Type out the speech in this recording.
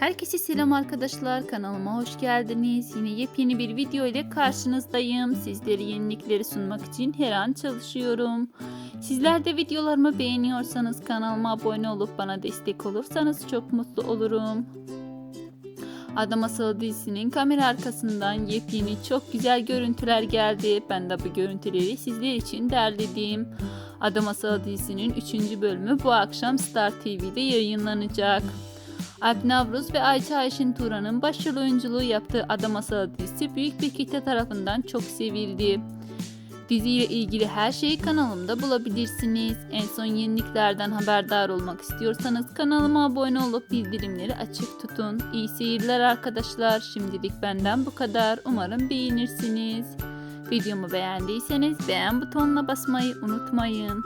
Herkese selam arkadaşlar. Kanalıma hoş geldiniz. Yine yepyeni bir video ile karşınızdayım. Sizlere yenilikleri sunmak için her an çalışıyorum. Sizler de videolarımı beğeniyorsanız kanalıma abone olup bana destek olursanız çok mutlu olurum. Adam Masalı dizisinin kamera arkasından yepyeni çok güzel görüntüler geldi. Ben de bu görüntüleri sizler için derledim. Adam Masalı dizisinin 3. bölümü bu akşam Star TV'de yayınlanacak. Alp Navruz ve Ayça Ayşin Turan'ın başrol oyunculuğu yaptığı Adam Masalı dizisi büyük bir kitle tarafından çok sevildi. Diziyle ilgili her şeyi kanalımda bulabilirsiniz. En son yeniliklerden haberdar olmak istiyorsanız kanalıma abone olup bildirimleri açık tutun. İyi seyirler arkadaşlar. Şimdilik benden bu kadar. Umarım beğenirsiniz. Videomu beğendiyseniz beğen butonuna basmayı unutmayın.